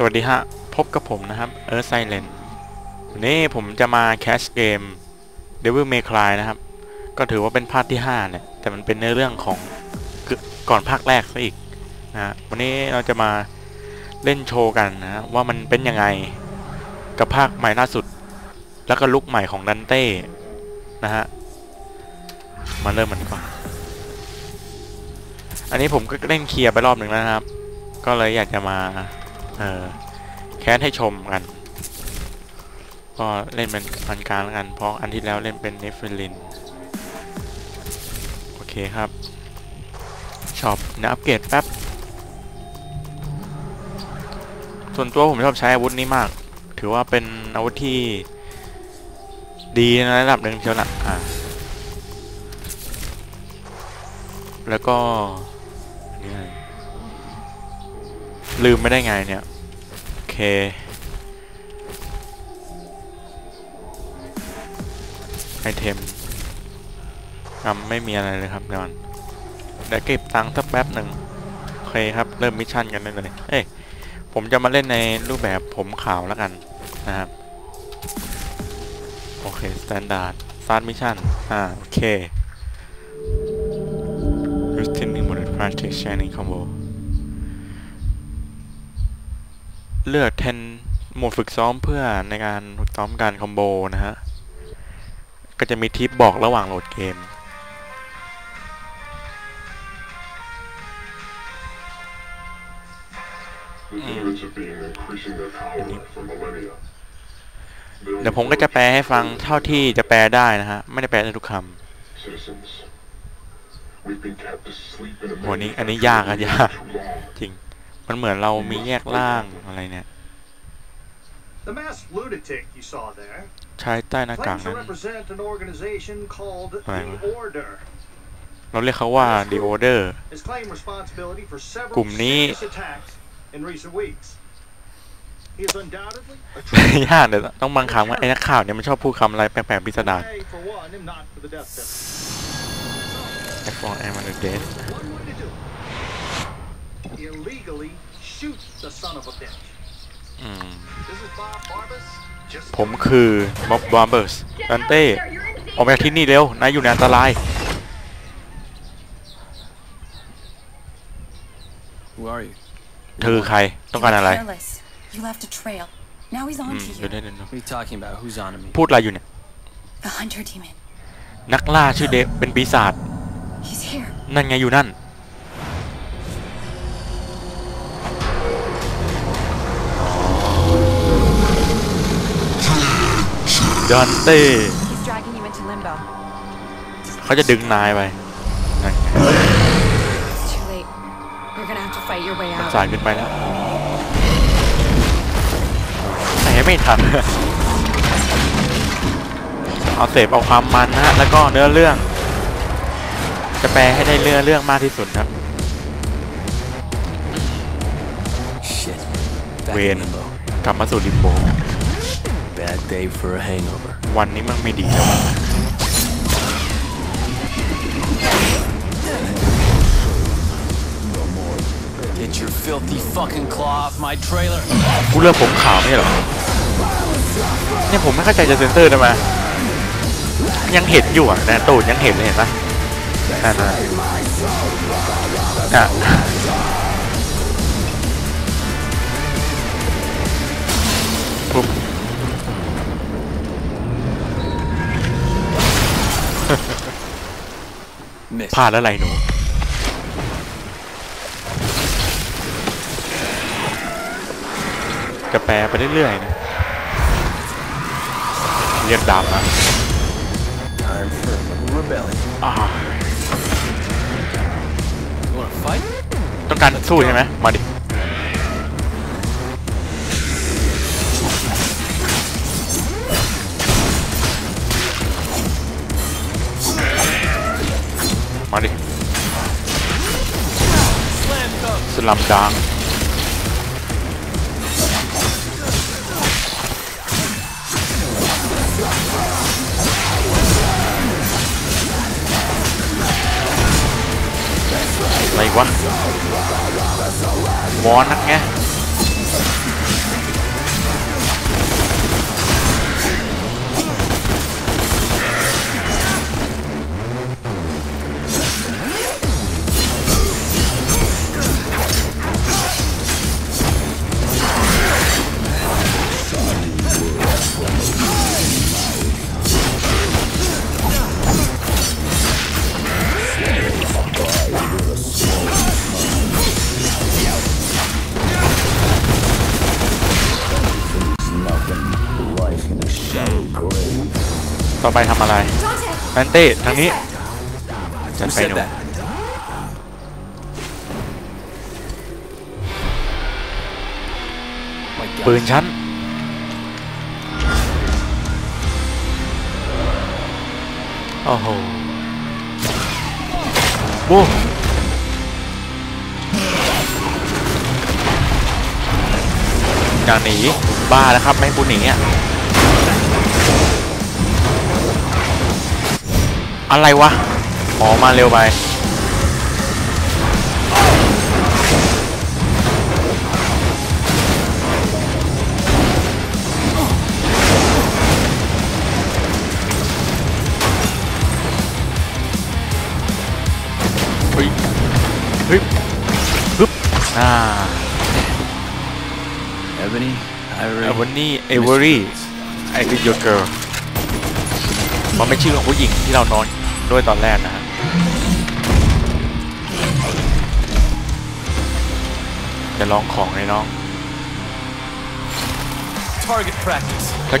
สวัสดีฮะ พบกับผมนะครับเออร์ไซเลนวันนี้ผมจะมาแคชเกม Devil May Cry นะครับ ก็ถือว่าเป็นภาคที่ 5 เนี่ย แต่มันเป็นในเรื่องของก่อนภาคแรกซะอีกนะฮะวันนี้เราจะมาเล่นโชว์กันนะฮะว่ามันเป็นยังไงกับภาคใหม่ล่าสุด แล้วก็ลุกใหม่ของดันเต้นะฮะ มาเริ่มมันก่อน อันนี้ผมก็เล่นเคลียร์ไปรอบหนึ่งแล้วนะครับ ก็เลยอยากจะมา เออแคสให้ชมกัน ก็เล่นเป็นพันกลางแล้วกัน เพราะอันที่แล้วเล่นเป็นเนฟลิน โอเคครับช็อปนะอัปเกรดแป๊บ ส่วนตัวผมชอบใช้อาวุธนี้มาก ถือว่าเป็นอาวุธที่ดีในระดับหนึ่งเชียวละอ่าแล้วก็ ลืมไม่ได้ไงเนี่ย โอเค ไอเทมทำไม่มีอะไรเลยครับเดี๋ยวก่อนเดี๋ยวเก็บตังค์สักแป๊บหนึ่งโอเคครับ เริ่มมิชชั่นกันได้เลย เอ้ย ผมจะมาเล่นในรูปแบบผมขาวแล้วกันนะครับ โอเคสแตนดาร์ดสตาร์ทมิชชั่น อ่า โอเค Routine Mode Practice Shining Combo เลือกแทนโหมดฝึกซ้อมเพื่อในการฝึกซ้อมการคอมโบนะฮะ ก็จะมีทิปบอกระหว่างโหลดเกม The Druids have been increasing their power for millennia. เดี๋ยวผมก็จะแปลให้ฟังเท่าที่จะแปลได้นะฮะ ไม่ได้แปลได้ทุกค Citizens, we've been kept asleep in a ำโหนี่อันนี้ยากอะยาก too long. จริง มันเหมือนเรามีแยกล่างอะไรเนี่ย The masked lunatic you saw there ใช้ใต้หน้ากาก claims to นั้น represent an organization called Right. the Order. เราเรียกเขาว่า The Order Has claimed responsibility for several กลุ่มนี้ serious attacks in recent weeks. He is undoubtedly a ยากเดี๋ยวต้องบางครั้งว่าไอ้นักข่าวเนี่ยมันชอบพูดคำอะไรแปลกๆพิสดาร Hey, for one, and not for the death penalty. I for am on the dead One way to do it. Illegally shoot the son of a bitch. อืม This is Bob Barbas. Just ผมคือม็อบบอมเบอร์สดันเต้ออกมาจากที่นี่เร็วนายอยู่ในอันตราย Who are you? เธอคือใครต้องการอะไร Careless. You left a trail. Now he's อื on ม to เดี๋ยว you. เดี๋ยวเดี๋ยว What are you talking about? Who's on to me? พูดอะไรอยู่เนี่ย The hunter demon. นักล่าชื่อเดฟเป็นปีศาจ He's here. นั่นไงอยู่นั่น ดันเต้ He's dragging you into limbo. เขาจะดึงนายไปนั่นไง It's too late. You're gonna have to fight your way มัน out. สายเกินไปแล้วแต่ไม่ทัน เอาเสพเอาความมันนะฮะ แล้วก็เนื้อเรื่อง จะแปลให้ได้เรื่องเรื่องมากที่สุดครับ Shit. Back Win. in limbo. กลับมาสู่ลิมโบ Bad day for a hangover. วันนี้มันไม่ดีแล้ว Get your filthy fucking claw off my trailer. กูเลือกผมขาวไม่ใช่เหรอ เนี่ยผมไม่เข้าใจจะเซนเซอร์ทำไมยังเห็นอยู่อะนะตูดยังเห็นเลยเห็นปะนั่นนะอะ พลาดแล้วไรหนูจะแปลไปเรื่อยๆนะเรียกดาบนะ Time for a little rebellion. อ่า You wanna fight? ต้องการสู้ใช่ไหมมาดิมาดิ 25 đạn May quá. Bo nắc nha ต่อไปทำอะไร Dante! นันเต้ทางนี้จัด Who ไปห said นู that? My God. ปืนฉันโอ้โหโว้อย่าหนีบ้าแล้วครับไม่ให้กูหนีอะ อะไรวะอ๋อมาเร็วไปเฮ้ยเฮ้ยฮึบอ่า Ebony, เอ Ivory. เวอรี่เอเวอรี่ไอคือ your girl มันไม่ชื่อของผู้หญิงที่เรานอน ด้วยตอนแรกนะฮะจะลองของเลยน้อง Target practice. ถ้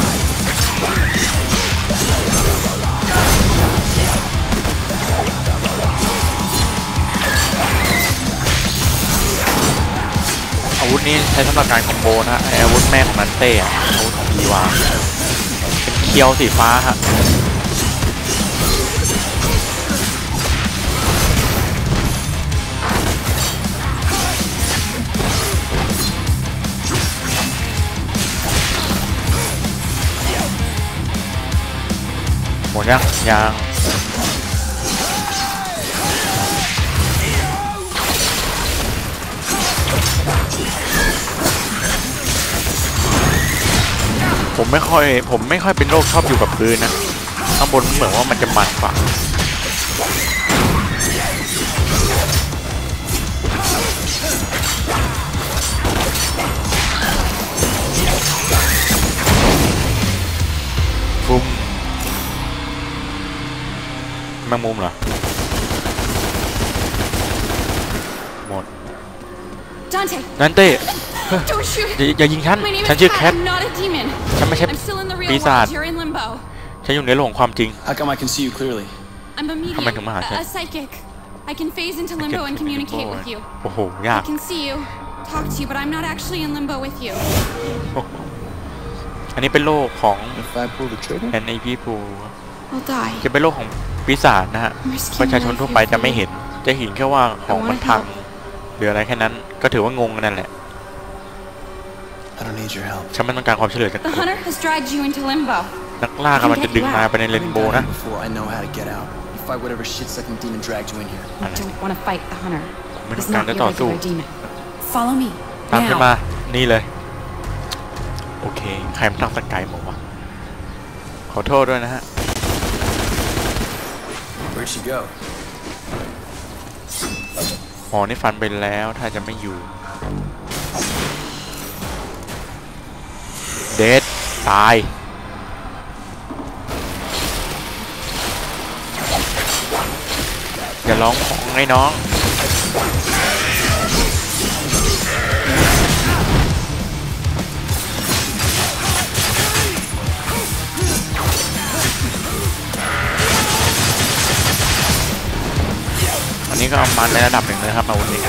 า นี้ใช้สำหรับการคอมโบนะฮะไออาวุธแม่ของนันเต้อะอาวุธของดีวาเป็นเคียวสีฟ้าฮะหมดยังยัง ผมไม่ค่อย ผมไม่ค่อยเป็นโรคชอบอยู่กับพื้นนะ ข้างบนเหมือนว่ามันจะมันกว่าฟุ่มแมงมุมเหรอ หมด Dante! นันเต้ Don't shoot! อย่าอย่ายิงฉัน My name ฉัน is ชื่อ Kat. แคท ฉันไม่ใช่ I'm still in the real ปีศาจ world. You're in limbo. ฉันอยู่ในโลกของความจริง How come I can see you clearly? I'm a medium, How am I gonna a, a psychic. I can phase into limbo and communicate with you. โอ้โหยา I ก can see you, talk to you, but I'm not actually in limbo with you. อันนี้เป็นโลกของ If I pull the trigger? N A P พู I'll die. จะเป็นโลกของปีศาจนะฮะ I'm risking ประชาชน life ทั่วไป here จะ for ไม่ you. เห็น จะเห็นแค่ว่าของ I มัน wanna พัง help. หรืออะไรแค่นั้น ก็ถือว่างงนั่นแหละ I don't need your help. ฉันไม่ต้องการความช่วยเหลือจาก The คุณ hunter has dragged you into limbo. นักล่ากำลังจะดึงนายไปในเรน I've โบ been ว์ down นะ here before. I know how to get out. You fight whatever shit-sucking demon dragged you in here. I don't want to fight the hunter. ไม่ต้อ He's งการ not จะ your ต่อสู้ regular demon. Follow me. ตามฉัน Now. มา นี่เลย โอเค ใครมันตั้งสกายบอกว่าขอโทษด้วยนะฮะ Where'd she go? หมอนี่ฟันไปแล้ว ถ้าจะไม่อยู่ เดดตายอย่าร้องของไอ้น้อง อันนี้ก็เอามันในระดับหนึ่งเลยครับอาวุธนี้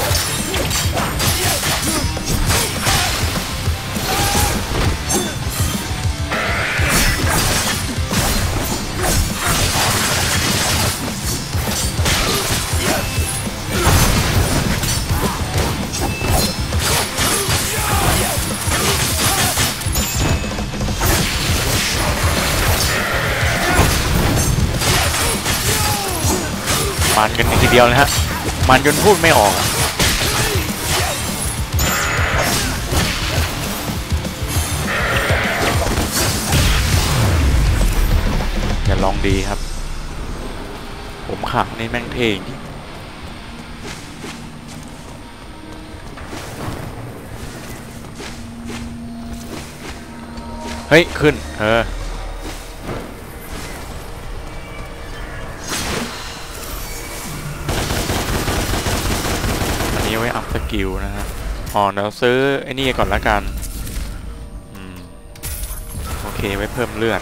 มันกันทีเดียวเลยฮะ มันจนพูดไม่ออกอย่าลองดีครับ ผมขับนี่แม่งเท่งเฮ้ย ขึ้น เออ อันนี้ไว้อัพสกิลนะฮะอ๋อเดี๋ยวซื้อไอ้นี่ก่อนละกันอืมโอเคไว้เพิ่มเลือด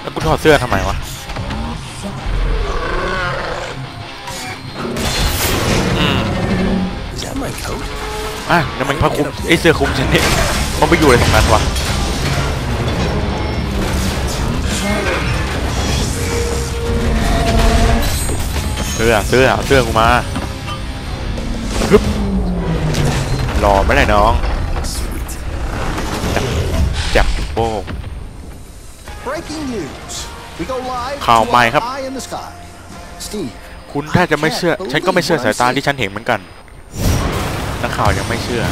แล้วกูถอดเสื้อทำไมวะอืม Is that my coat? อะนั่นมันผ้าคลุมไอ้ยเสื้อคลุมฉันนี่มันไปอยู่อะไรตรงนั้นวะ สื้อเสื้อเอาเสื้อกูมาฮึบรอไม่ได้น้อง Sweet. จับจับโป้ Breaking news. We go live ข่าวใหม่ครับ to Eye in the sky. Steve, คุณถ้าจะไม่เชื่อ ฉันก็ไม่เชื่อสายตาที่ฉันเห็นเหมือนกัน นักข่าวยังไม่เชื่อ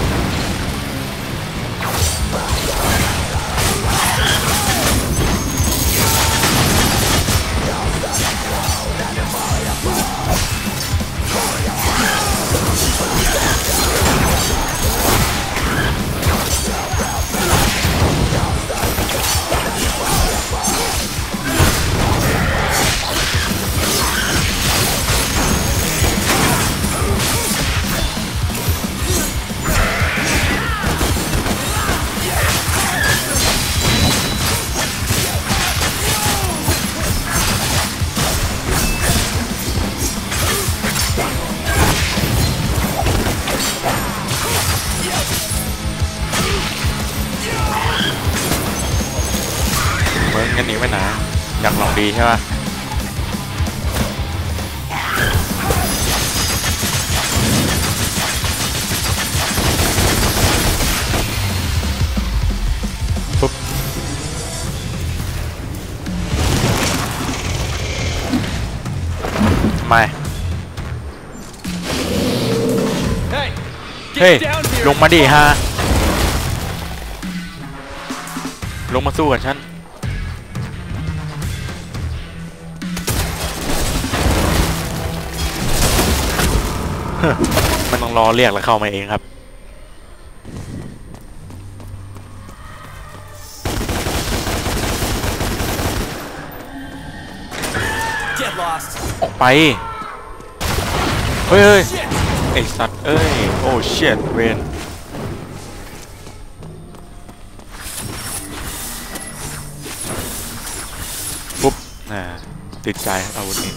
หนีไปไหนอยากลองดีใช่ปะปุ๊บทำไม Hey! เฮ้ย ลงมาดิฮะ ลงมาสู้กับฉัน มันต้องรอเรียกแล้วเข้ามาเองครับ Get lost! ออกไป เฮ้ยเฮ้ยไอสัตว์ เอ้ย โอ้เชียดเวนปุ๊บน่าติดใจครับอาวุธนี้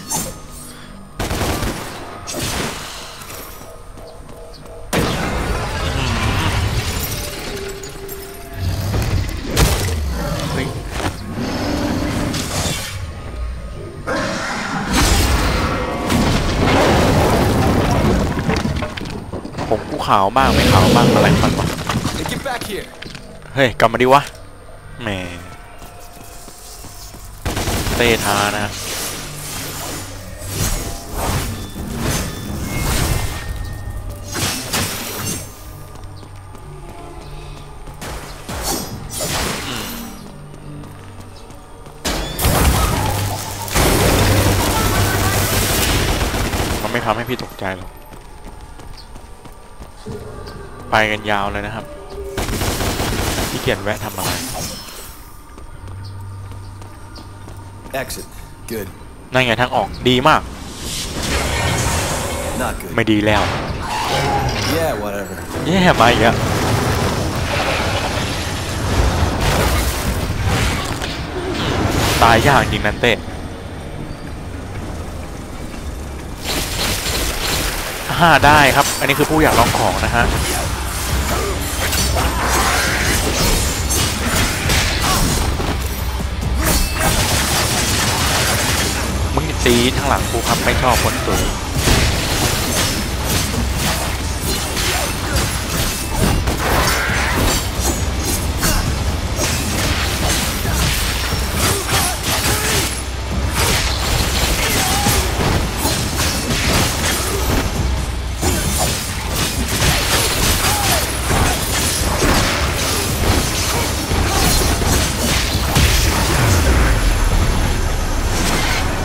าวบ้างไม่ขาวบ้างอะไรมันวะ Hey, get back here! เฮ้ยกลับมาดิวะแหมเตทานะมันไม่ทำให้พี่ตกใจหรอก ไปกันยาวเลยนะครับพี่เกียจแวะทำอะไร Exit. Good. นั่นไงทางออกดีมาก Not good. ไม่ดีแล้ว Yeah, whatever. แย่มาอีกอะตายยากจริงนันเต้ห้าได้ครับ อันนี้คือผู้อยากลองของนะฮะ ตีทั้งหลังกูครับไม่ชอบคนสูง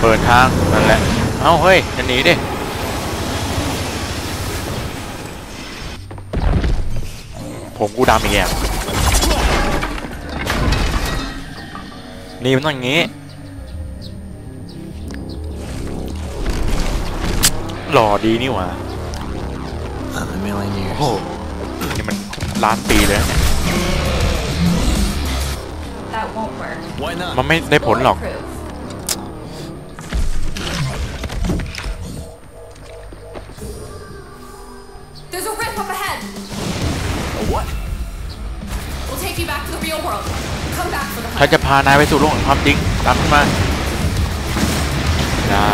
เปิดทางนั่นแหละ เอ้าเฮ้ยจะหนีดิผมกูดำอีกแล้วนี่มันต้องอย่างงี้หล่อดีนี่หว่า Not in a million years. โอ้โหนี่มันล้านปีเลยนะเนี่ย That won't work. Why not? มันไม่ได้ผลหรอก ถ้า hunt. จะพานายไปสู่โลกแห่งความจริงตามขึ้นมาได้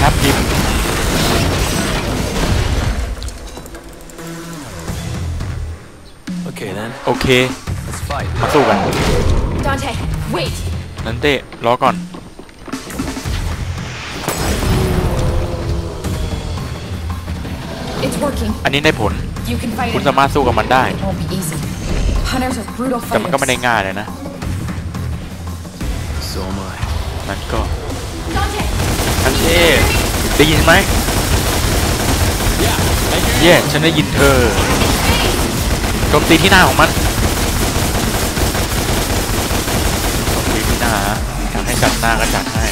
ครับพิมพ์ Okay then, โอเค let's fight. มาสู้กัน Dante, wait. นันเต้รอก่อน It's working. อันนี้ได้ผล You can fight คุณ it. สามารถสู้กับมันได้ It won't be easy. Hunters are brutal แต่มันก็ไม่ได้ fighters. ง่ายเลยนะ So am I. มันก็ Dante, นันเต้ได้ยินไหมเย่ฉันได้ยินเธอโจมตีที่หน้าของมันโจมตีที่หน้าอยากให้ จัดหน้าก็จัดให้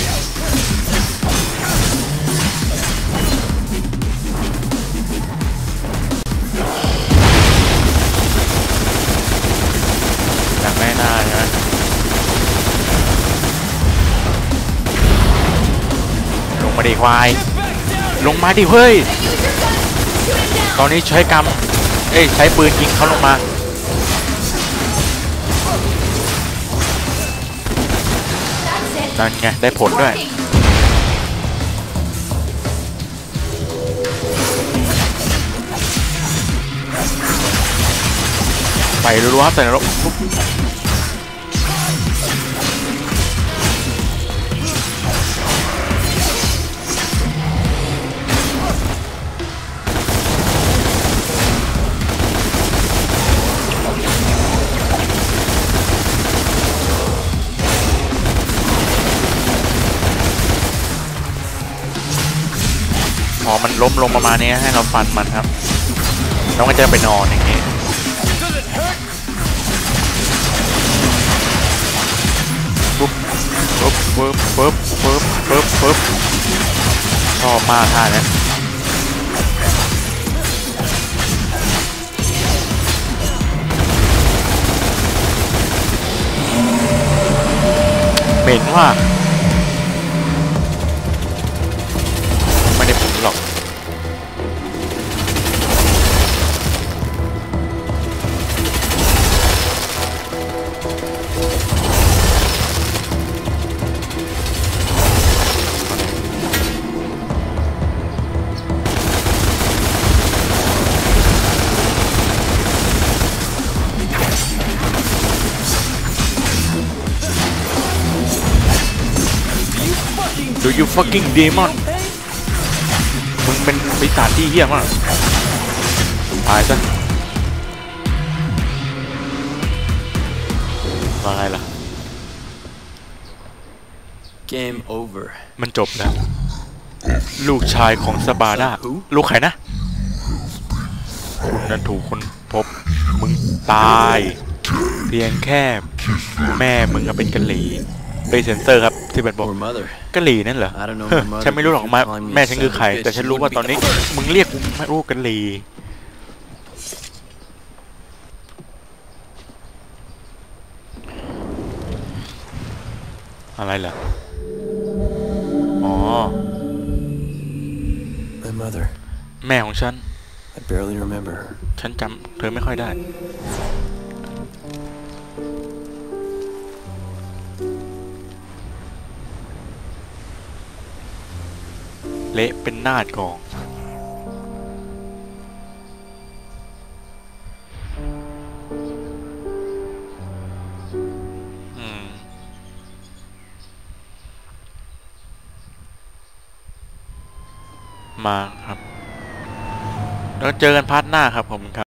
อยากได้หน้าใช่ไหมลงมาดิควาย ลงมาดิเฮ้ย ตอนนี้ใช้กำเอ้ยใช้ปืนยิงเขาลงมา นั่นไง ได้ผลด้วย ไปรัวใส่นรก อมันล้มลงประมาณนี้ให้เราฟันมันครับแล้วมันจะไปนอนอย่างนี้ปุ๊บปุ๊บปุ๊บปุ๊บปุ๊บปุ๊บปุ๊บชอบมากท่านี้เหม็นว่ะ fucking demon มึงเป็นปีศาจที่เหี้ยมากตายซะว่าไงล่ะ Game over. มันจบแล้ว ลูกชายของสบาด้าลูกใครนะ คุณนั้นถูกคนพบ มึงตาย เพียงแค่ แม่มึงอะเป็นกะหรี่ไปเซนเซอร์ครับ ที่เป็นบอก Or mother. กะหรี่นั่นเหรอ I don't know เฮ้ย my mother, ฉันไม่รู้หรอก but if มา you're calling me แม่ a ฉันคือ son of ใคร a bitch, แต่ฉัน you รู้ว่า wouldn't ตอน be นี้ the first. มึงเรียกกูไม่รู้กะหรี่อะไรเหรออ๋อ My mother. แม่ของฉัน I barely remember her. ฉันจำเธอไม่ค่อยได้ เละเป็นนาดกอง อืม มาครับ แล้วเจอกันพาร์ทหน้าครับผมครับ